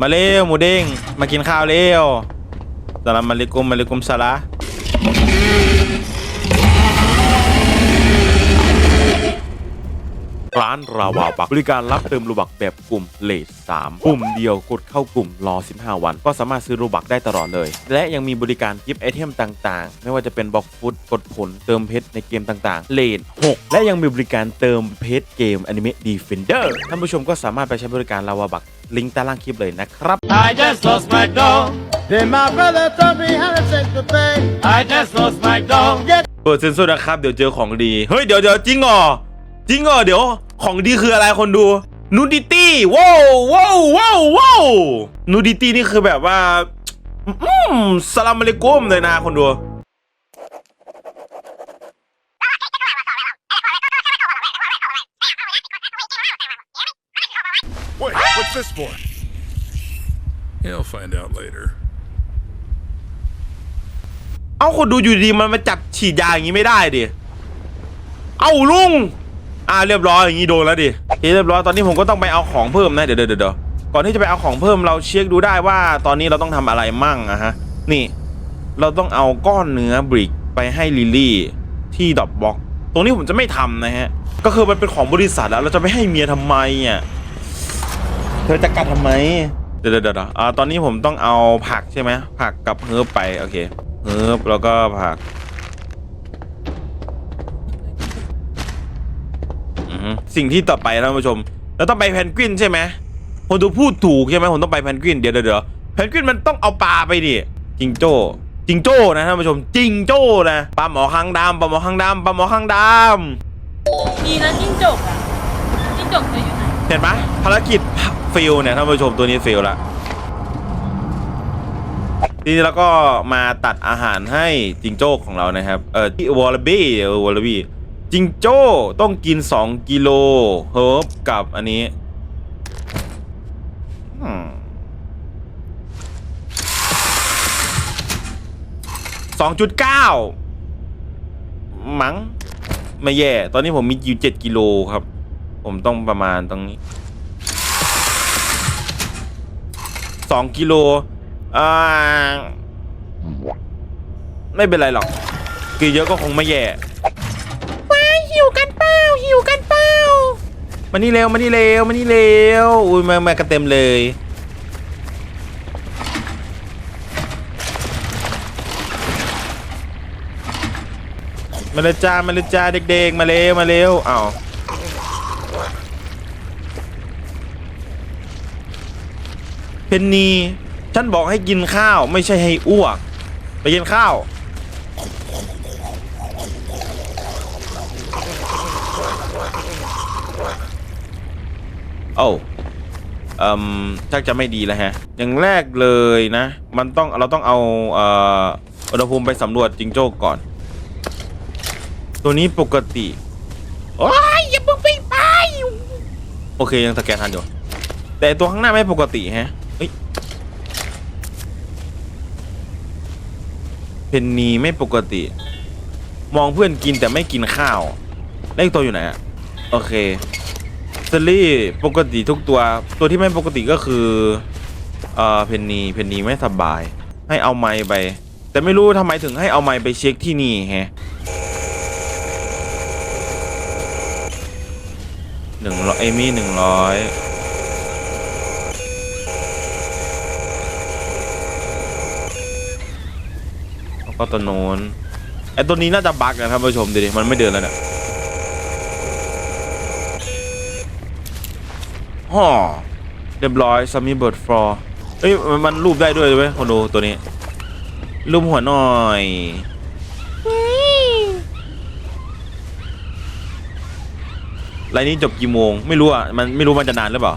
มาเร็วหมูเด้งมากินข้าวเร็วสลามมาเลกุมมาเลกุมสลาร้านราวาบักบริการรับเติมรูบักแบบกลุ่มเลท3กลุ่มเดียวกดเข้ากลุ่มรอ 15 วัน ก็สามารถซื้อรูบักได้ตลอดเลย และยังมีบริการกิฟต์ไอเทมต่างๆ ไม่ว่าจะเป็นบล็อกฟุตกดผลเติมเพชรในเกมต่างๆ เลท6และยังมีบริการเติมเพชรเกม Anime Defender ท่านผู้ชมก็สามารถไปใช้บริการราวาบัก ลิงก์ใต้ล่างคลิปเลยนะครับ I just lost my dog. Then my brother told me how to take the thing. I just lost my dog. เปิดเซนเซอร์นะครับเดี๋ยวเจอของดี เฮ้ยเดี๋ยวเดี๋ยวจริงเหรอจริงเหรอเดี๋ยว ของดีคืออะไรคนดูนูดิตี้ว้าวว้าวว้าวว้าวนูดิตี้นี่คือแบบว่าอืมสลามอะลัยกุมเลยนะคนดู this for? He'll find out later. เอ้าคนดูอยู่ดีมันมาจับฉีดยาอย่างนี้ไม่ได้ดิ เอ้าลุง อ่าเรียบร้อยอย่างนี้โดนแล้วดิโอเคเรียบร้อยตอนนี้ผมก็ต้องไปเอาของเพิ่มนะเดี๋ยวเดี๋ยวเดี๋ยวก่อนที่จะไปเอาของเพิ่มเราเช็คดูได้ว่า ตอนนี้เราต้องทำอะไรมั่งอะฮะ นี่ เราต้องเอาก้อนเนื้อบริกไปให้ลิลลี่ที่ดอบบล็อก ตรงนี้ผมจะไม่ทำนะฮะ ก็คือมันเป็นของบริษัทแล้วเราจะไม่ให้เมียทำไมอะ เธอจะกัดทำไม เดี๋ยวเดี๋ยวเดี๋ยวอ่าตอนนี้ผมต้องเอาผักใช่ไหมผักกับเฮิร์บไปโอเคเฮิร์บแล้วก็ผักอือฮึสิ่งที่ต่อไปนะท่านผู้ชมเราต้องไปแพนกวินใช่ไหมผมดูพูดถูกใช่ไหมผมต้องไปแพนกวินเดี๋ยวเดี๋ยวเดี๋ยวแพนกวินมันต้องเอาปลาไปดิจิงโจ้จิงโจ้นะท่านผู้ชมจิงโจ้นะปลาหมอคางดำปลาหมอคางดำปลาหมอคางดำดีนะจิ้งจกอะจิ้งจกจะอยู่ไหน เห็นปะภารกิจ ฟิลเนี่ยท่านผู้ชมตัวนี้ฟิลละทีนี้เราก็มาตัดอาหารให้จิงโจ้ของเรานะครับ เออที่วอลบี้เออวอลลบี้จิงโจ้ต้องกิน 2 กิโลเฮิร์บกับอันนี้สองจุดเก้ามั้งไม่แย่ ตอนนี้ผมมีอยู่เจ็ดกิโลครับ ผมต้องประมาณตรงนี้ สองกิโลอ่าไม่เป็นไรหรอกกินเยอะก็คงไม่แย่ว้ายหิวกันเปล่าหิวกันเปล่ามานี่เร็วมานี่เร็วมานี่เร็วอุ้ยมามากันเต็มเลยมาเลยจ้ามาเลยจ้าเด็กๆ มาเร็วมาเร็วอ้าว เพนนีฉันบอกให้กินข้าวไม่ใช่ให้อ้วก ไปกินข้าว โอ้เอ่มชักจะไม่ดีแล้วฮะ อย่างแรกเลยนะ มันต้องเราต้องเอาเอ่ออุณหภูมิไปสำรวจจิงโจ้ก่อน ตัวนี้ปกติ โอ้ยอย่าเพิ่งไปไปโอเคยังสแกนทันอยู่ แต่ตัวข้างหน้าไม่ปกติฮะ เฮ้ยเพนนีไม่ปกติ มองเพื่อนกินแต่ไม่กินข้าวแล้วอีกตัวอยู่ไหนอะโอเคเซลลี่ปกติทุกตัวตัวที่ไม่ปกติก็คือเอ่อเพนนีเพนนีไม่สบาย ให้เอาไม้ไป แต่ไม่รู้ทำไมถึงให้เอาไม้ไปเช็คที่นี่แฮะหนึ่งร้อยเอมี่หนึ่งร้อยแล้ว ก็ตัวโน้นไอตัวนี้น่าจะบั๊กนะท่านผู้ชมดูดิมันไม่เดินแล้วเนี่ยฮ่อเรียบร้อยซัมมี่เบิร์ดฟลอร์เอ้ยมันมันรูปได้ด้วยเว้ยคนดูตัวนี้รูปหัวหน่อยไลน์นี้จบกี่โมง ไม่รู้อะมันไม่รู้มันจะนานหรือเปล่า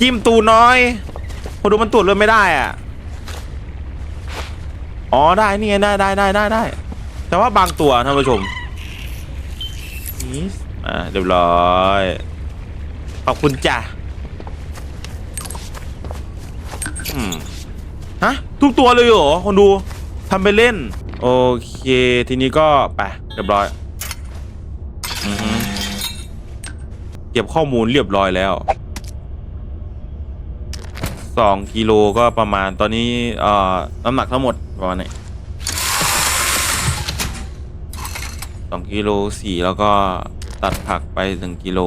จิ้มตูน้อยคนดูมันตรวจเลือดไม่ได้อะ อ๋อได้นี่ไงได้ได้ได้ได้ได้แต่ว่าบางตัวท่านผู้ชมนี่อ่าเรียบร้อยขอบคุณจ้ะอืมฮะทุกตัวเลยเหรอคนดูทำไปเล่น โอเคทีนี้ก็ไปเรียบร้อยอือฮึเก็บข้อมูลเรียบร้อยแล้ว สองกิโลก็ประมาณตอนนี้เอ่อน้ำหนักทั้งหมดประมาณไหนสองกิโลสี่แล้วก็ตัดผักไปหนึ่งกิโล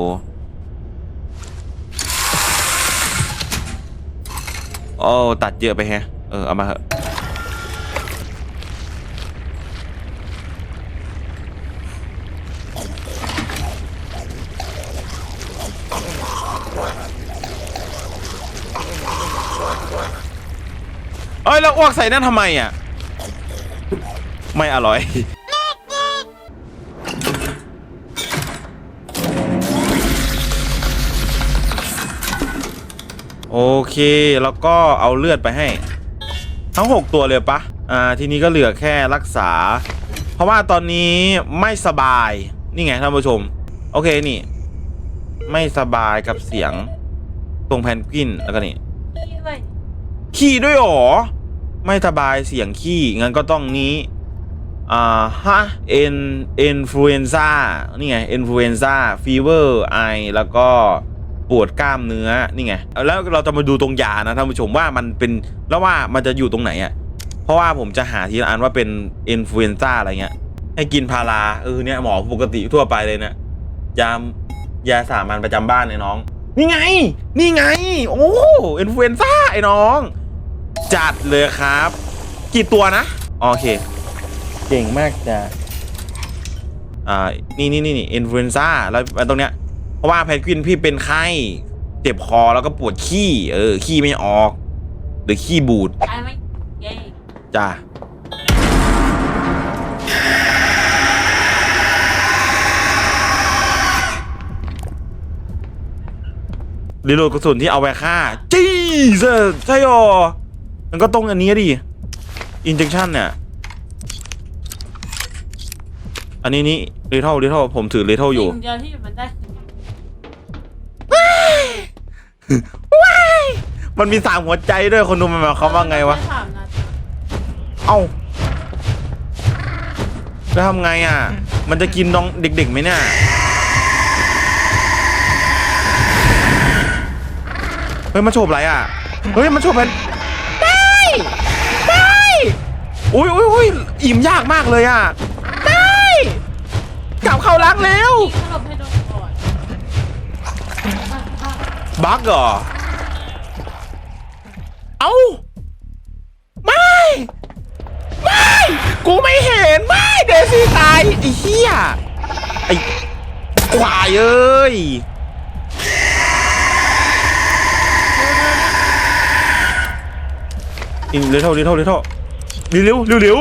โอ้ตัดเยอะไปแฮะ เออ เอามาเถอะ เอ้ยแล้วอ้วกใส่นั่นทำไมอะ ไม่อร่อย โอเค แล้วก็เอาเลือดไปให้ ทั้ง 6 ตัวเลยปะอ่า ทีนี้ก็เหลือแค่รักษา เพราะว่าตอนนี้ไม่สบาย นี่ไงท่านผู้ชม โอเคนี่ ไม่สบายกับเสียง ตรงแพนกวินแล้วก็นี่นี่เลยขี้ด้วยเหรอ ไม่สบายเสียงขี้งั้นก็ต้องนี้อ่าฮะเอ็นเอ็นฟลูเอนซ่านี่ไงเอ็นฟลูเอนซ่าฟีเวอร์ไอแล้วก็ปวดกล้ามเนื้อนี่ไงแล้วเราจะมาดูตรงยานะท่านผู้ชมว่ามันเป็นแล้วว่ามันจะอยู่ตรงไหนอะ่ะเพราะว่าผมจะหาทีละอันว่าเป็นเอินฟลูเอนซ่าอะไรเงี้ยให้กินพาราเออเนี่ยหมอปกติทั่วไปเลยเนี่ยยามยาสามัญประจำบ้านเนี่ยน้อง นี่ไง นี่ไง โอ้เอินฟลูเอนซ่าไอ้น้อง จัดเลยครับ กี่ตัวนะโอเค เก่งมากจ้ะอ่า นี่นี่นี่นี่อินฟลูเอนซ่าแล้วตรงเนี้ย เพราะว่าแพนกวินพี่เป็นไข้ เจ็บคอแล้วก็ปวดขี้ เออ ขี้ไม่ออก หรือขี้บูดตายไหมเย้จ้ะรีโหลดกระสุนที่เอาไว้ฆ่า จี้เซอใช่หรอ มันก็ตรงอันนี้ดิอินเจ t ชันเนี่ย อันนี้นี่เรเท่าเรเท่าผมถือเรเท่าอยู่ สิ่งเดียวที่มันได้คือมันมีสามหัวใจด้วยคนดูมันหมายความว่าไงวะม่ถามนะเอ้าแล้วทำไงอะ มันจะกินน้องเด็กๆไหมเนี่ย เฮ้ย มันโฉบอะไรอะ เฮ้ย มันโฉบเป็น อุ้ยอุ้ยอุ้ยอิ่มยากมากเลยอะได้กลับเข้าล้างแล้วยิงขนมให้โดนก่อนบั๊กเหรอเอ้าไม่ ไม่ กูไม่เห็น ไม่เดซี่ตายไอ้เหี้ยไอ้ควายเอ้ยอินเร็วเท่าเร็วเท่าเร็วเท่า เร็วเร็วเร็ว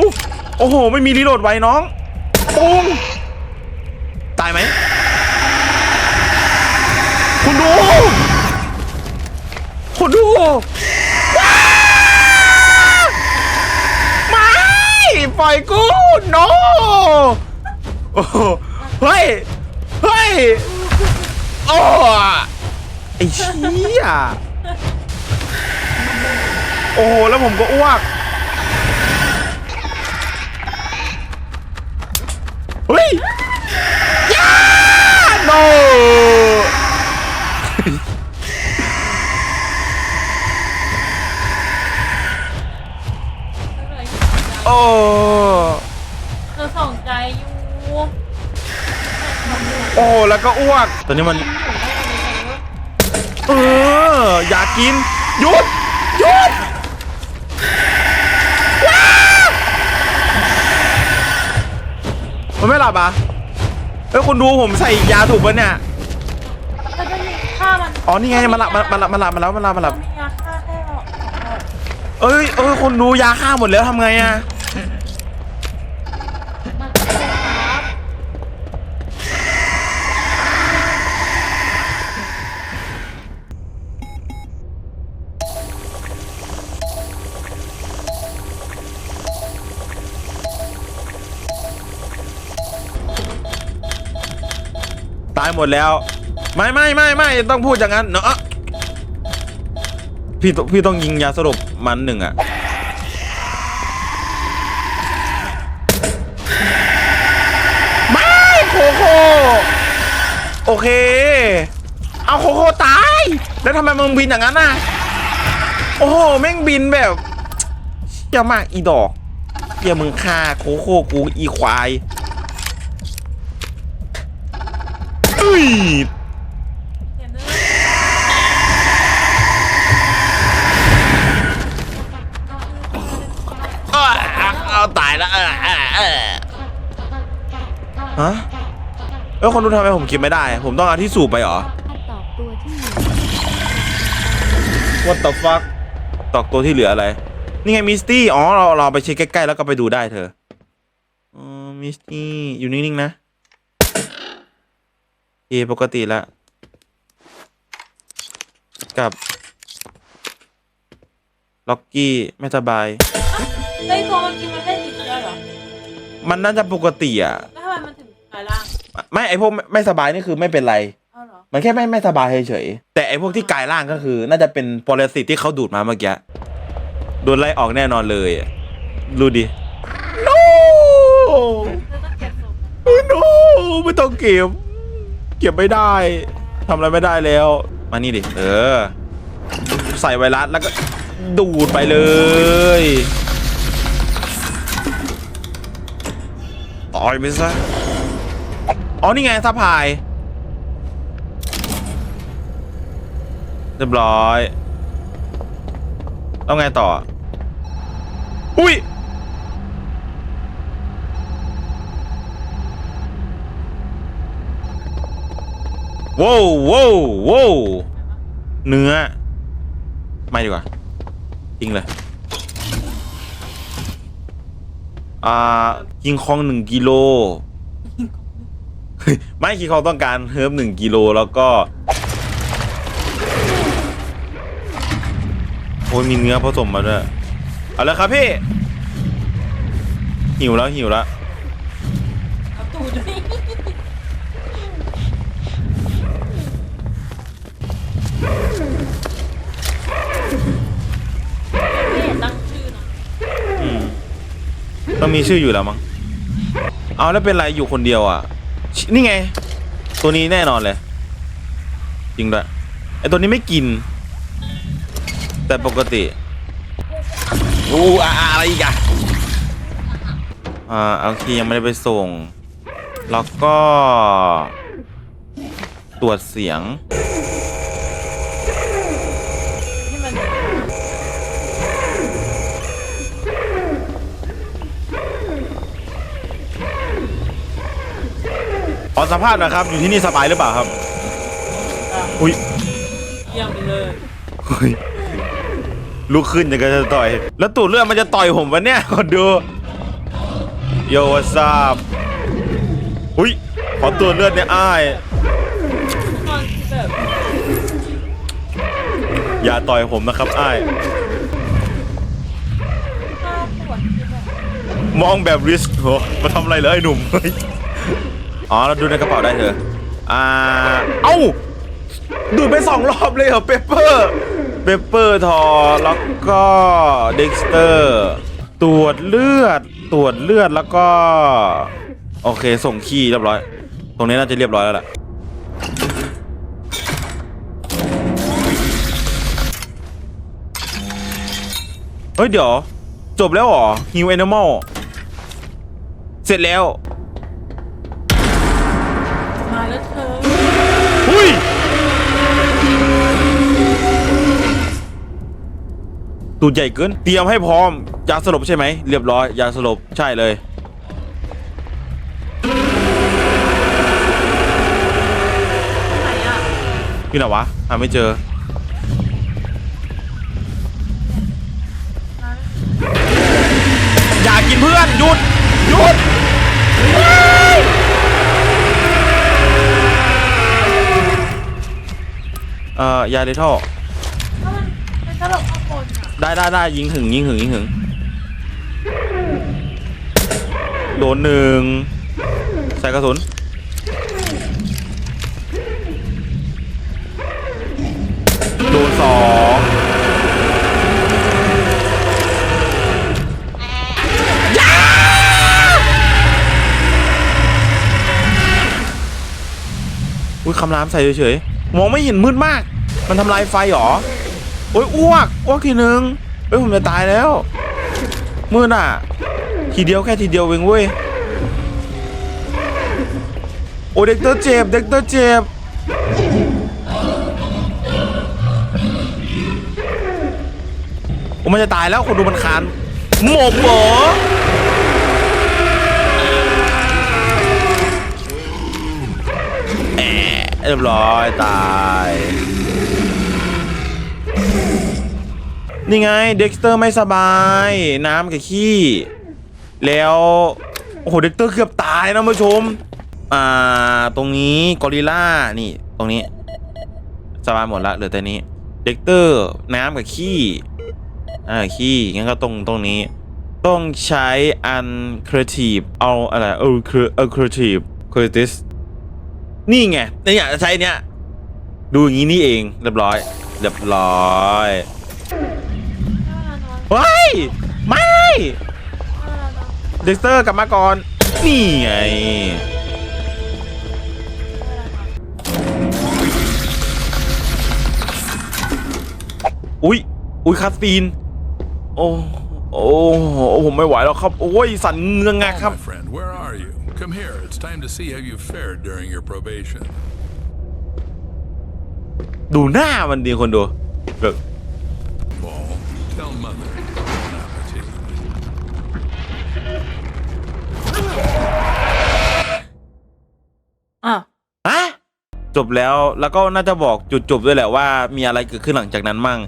โอ้โห ไม่มีรีโหลดไว้น้องปุ้งตายไหม คุณดู คุณดู ไม่ ปล่อยกู no โอ้โหเฮ้ย เฮ้ย โอ้ไอ้เชี่ยโอ้โห แล้วผมก็อ้วก ก็อ้วกตอนนี้มันเอออยากกินหยุดหยุดว้ามันไม่หลับอะเอ้ยคุณดูผมใส่ยาถูกปะเนี่ยเราจะมีฆ่ามันอ๋อนี่ไงมันหลับมันมันหลับมันหลับมันแล้วมันหลับมันหลับมียาฆ่าให้ออกออกเอ้ยเอ้ยคนดูยาฆ่าหมดแล้วทำไงอะ หมดแล้ว ไม่ไม่ไม่ไม่ต้องพูดอย่างนั้นเนาะพี่ต้องพี่ต้องยิงยาสลบมันหนึ่งอะไม่โคโค่โอเค เอาโคโค่ตาย แล้วทำไมมึงบินอย่างนั้นน่ะ โอ้โหแม่งบินแบบเหี้ยมากอีดอกเหี้ยมึงฆ่าโคโค่กูอีควาย อุ้ยเห็นเลยเอ้ยเอาตายแล้วเออเออเออฮะเอ้ยคนดูทำไมผมคิดไม่ได้ ผมต้องเอาที่สูบไปเหรอ ตอบตัวที่อยู่ What the fuck ตอกตัวที่เหลืออะไร นี่ไงมิสตี้ อ๋อ เราเราไปเช็คใกล้ๆ แล้วก็ไปดูได้เธอ อ๋อ มิสตี้ อยู่นิ่ง ๆ นะ เอปกติละ กับ ล็อกกี้ ไม่สบาย ไอ้ตัวมันกินมันเล่นติดเชื้อเหรอมันน่าจะปกติอะ แล้วทำไมมันถึงกลายร่างไม่ไอพวกไม่ไม่สบายนี่คือไม่เป็นไร เอาเหรอมันแค่ไม่ไม่สบายเฉยๆแต่ไอพวกที่กลายร่างก็คือ น่าจะเป็นปรสิตที่เขาดูดมาเมื่อกี้โดนไล่ออกแน่นอนเลยอะดูดิ no เธอต้องเก็บศพนะ no ไม่ต้องเก็บ เก็บไม่ได้ทำอะไรไม่ได้แล้ว มานี่ดิ เออ ใส่ไวรัสแล้วก็ดูดไปเลยต่อยไปซะ อ๋อ นี่ไงสะพาย เรียบร้อย แล้วไงต่อ อุ้ย ว้าวว้าวว้าวเนื้อ ไม่ดีกว่าทิ้งเลย อ่ากิงคองหนึ่งกิโล ไม่คิงคองต้องการเฮิร์บหนึ่งกิโลแล้วก็ โอ้ยมีเนื้อผสมมาด้วย เอาลยครับพี่ หิวแล้วหิวแล้ว ต้องมีชื่ออยู่แล้วมั้งเอาแล้วเป็นไรอยู่คนเดียวอะ นี่ไง ตัวนี้แน่นอนเลยจริงด้วยไอตัวนี้ไม่กิน แต่ปกติอู้อะอะอะไรอีกอะอ่าโอเคยังไม่ได้ไปส่ง แล้วก็ ตรวจเสียง ขอสัมภาษณ์หนะครับ อยู่ที่นี่สบายหรือเปล่าครับ อุ้ยเยี่ยมไปเลยเฮ้ยลุกขึ้นจะก็จะต่อย แล้วตูดเลือดมันจะต่อยผมวะเนี่ยคนดู โยวัสบอุ้ย ขอตัวจเลือดเนี่ยอ้าย ตอนที่แบบอย่าต่อยผมนะครับอ้าย น่าปวดที่แบบมองแบบริสโหมาทำอะไรเลยไอ้หนุ่มเฮ้ย อ๋อเราดูในกระเป๋าได้เถอะอ่า เอ้า ดูดไปสองรอบเลยเหรอเปเปอร์เปเปอร์ทอแล้วก็เด็กสเตอร์ตรวจเลือดตรวจเลือดแล้วก็ โอเคส่งขี้เรียบร้อย ตรงนี้น่าจะเรียบร้อยแล้วแหละเฮ้ยเดี๋ยว จบแล้วเหรอฮิวแอนิมอลเสร็จแล้ว มาแล้วเธอ หุ้ย ตูดใหญ่เกิน เตรียมให้พร้อม ยาสลบใช่ไหม เรียบร้อย ยาสลบ ใช่เลย ไหนอะพี่ไหนวะหาไม่เจอ อย่ากินเพื่อน หยุด หยุด เอ่อยาเดทัลถ้ามันเป็นตลกข้างบนอะได้ได้ได้ยิงถึงยิงถึงยิงถึง โดนหนึ่งใส่กระสุน โดนสองอุ้ยคำรามใส่เฉยๆ มองไม่เห็นมืดมาก มันทำลายไฟหรอ โอ้ยอ้วกอ้วกทีนึงเฮ้ยผมจะตายแล้ว มืดอะ ทีเดียวแค่ทีเดียวเองเว้ย โอ้เด็กเตอร์เจ็บ เด็กเตอร์เจ็บ โอ้มันจะตายแล้วคนดูมันคานหมบเหรอ เรียบร้อยตาย นี่ไงเด็กสเตอร์ไม่สบาย น้ำกับขี้ แล้ว โอ้โห เด็กเตอร์เกือบตายนะผู้ชม อ่า ตรงนี้กอริล่า นี่ ตรงนี้ สบายหมดละเหลือแต่นี้ เด็กเตอร์ น้ำกับขี้ อ่า ขี้งั้นก็ตรงตรงนี้ ต้องใช้อันครีเอทีฟเอาอะไรเออคือเออครีเอทีฟครีเอติส นี่ไงเนี่ยใช้เนี่ยดูอย่างนี้นี่เองเรียบร้อยเรียบร้อยเวลานอนเฮ้ยไม่เด็กเตอร์กลับมาก่อนนี่ไงอุ้ยอุ้ยคาสตีนโอ้โอ้โอผมไม่ไหวแล้วครับ โอ้ยสั่นเงืองงะครับ my friend, where are you? Come here. It's time to see how you fared during your probation. ดูหน้ามันดีคนดูแบบ Ball, tell mother. Not particularly. อะฮะจบแล้วแล้วก็น่าจะบอกจุดจบด้วยแหละว่ามีอะไรเกิดขึ้นหลังจากนั้นมั่ง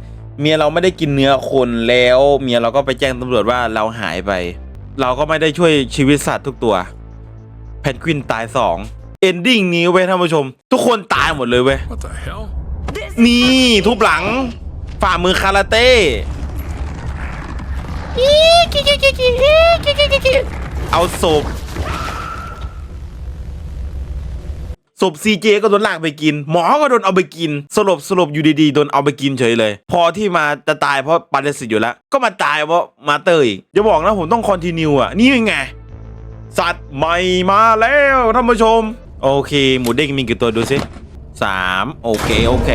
เมียเราไม่ได้กินเนื้อคนแล้ว เมียเราก็ไปแจ้งตำรวจว่าเราหายไป เราก็ไม่ได้ช่วยชีวิตสัตว์ทุกตัว แพนกวินตายสองเอนดิ้งนี้เว้ยท่านผู้ชม ทุกคนตายหมดเลยเว้ย What the hell? นี่ทุบหลัง ฝ่ามือคาราเต้เอาศพศพซีเจก็โดนลากไปกิน หมอก็โดนเอาไปกิน สลบสลบอยู่ดีๆโดนเอาไปกินเฉยเลย พอที่มาจะตายเพราะปาเลสิตอยู่แล้ว ก็มาตายเพราะมาเตอร์อีกอย่าบอกนะผมต้องคอนติเนียอะ นี่ไง สัตว์ใหม่มาแล้วท่านผู้ชม โอเค หมูเด้งมีกี่ตัวดูสิสามโอเค โอเค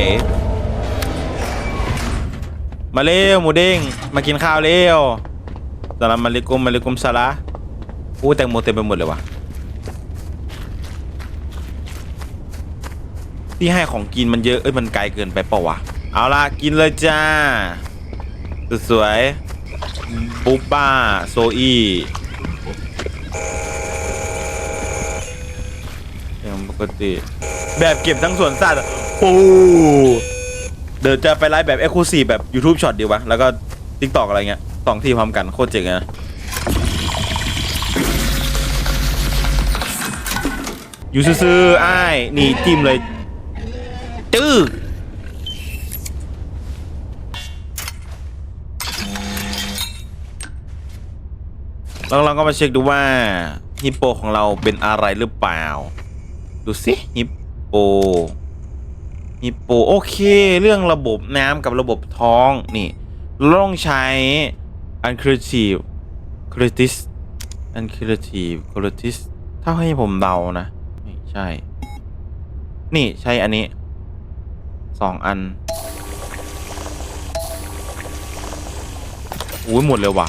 มาเร็วหมูเด้งมากินข้าวเร็วสลามมาเลกุมมาเลกุมสลาอู้แตงโมเต็มไปหมดเลยว่ะที่ให้ของกินมันเยอะเอ้ยมันไกลเกินไปเปล่าวะเอาละกินเลยจ้าสวยๆปุ๊บป้าโซอี้ยัง ปกติ แบบเก็บทั้งสวนสัตว์อะปูเดี๋ยวจะไปไลฟ์แบบเอ็กซ์คลูซีฟแบบ YouTube ช็อตดีวะ แล้วก็ TikTok อะไรเงี้ยสองที่พร้อมกันโคตรเจ๋งเลยนะ อยู่ซื่อๆอ้ายนี่จิ้มเลยจื้อลองลองก็มาเช็คดูว่าฮิปโปของเราเป็นอะไรหรือเปล่า ดูสิฮิปโปฮิปโปโอเค เรื่องระบบน้ำกับระบบท้องนี่ราต้องใช้ uncreative creatis uncreative creatis ถ้าให้ผมเดานะไม่ใช่ นี่ใช่อันนี้สองอันอุ้ยหมดเลยว่ะ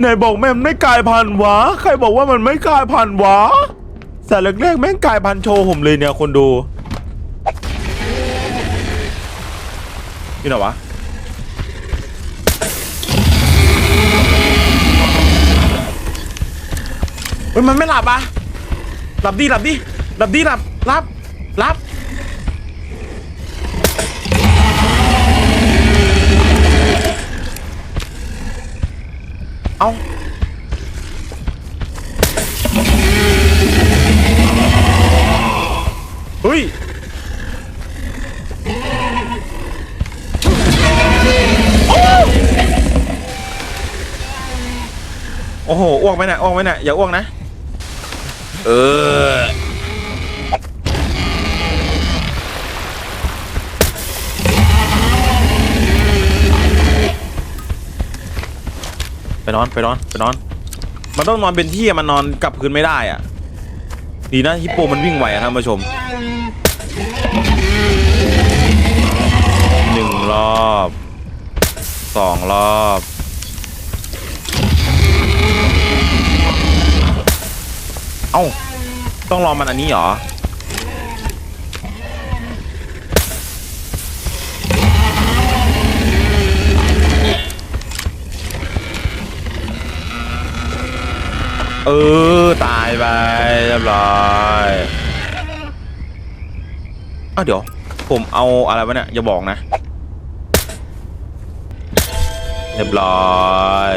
ไหนบอกแม่มไม่กลายพันธุ์วะ ใครบอกว่ามันไม่กลายพันธุ์วะแต่แรกๆแม่งกลายพันธุ์โชว์ผมเลยเนี่ยคนดูนี่ไหนวะเฮ้ยมันไม่หลับอะหลับดิหลับดิหลับดิหลับหลับหลับ เอาเฮ้ยโอ้โหอ้วกไหมนะอ้วกไหมนะอย่าอ้วกนะ เออ นอนไปนอนไปนอน มันต้องนอนเป็นที่มันนอนกลับพื้นไม่ได้อะ ดีนะฮิปโปมันวิ่งไหวอะท่านผู้ชมหนึ่งรอบสองรอบเอ้าต้องรอมันอันนี้เหรอ เออ ตายไปเรียบร้อยอ้าวเดี๋ยว ผมเอาอะไรวะเนี่ย อย่าบอกนะ เรียบร้อย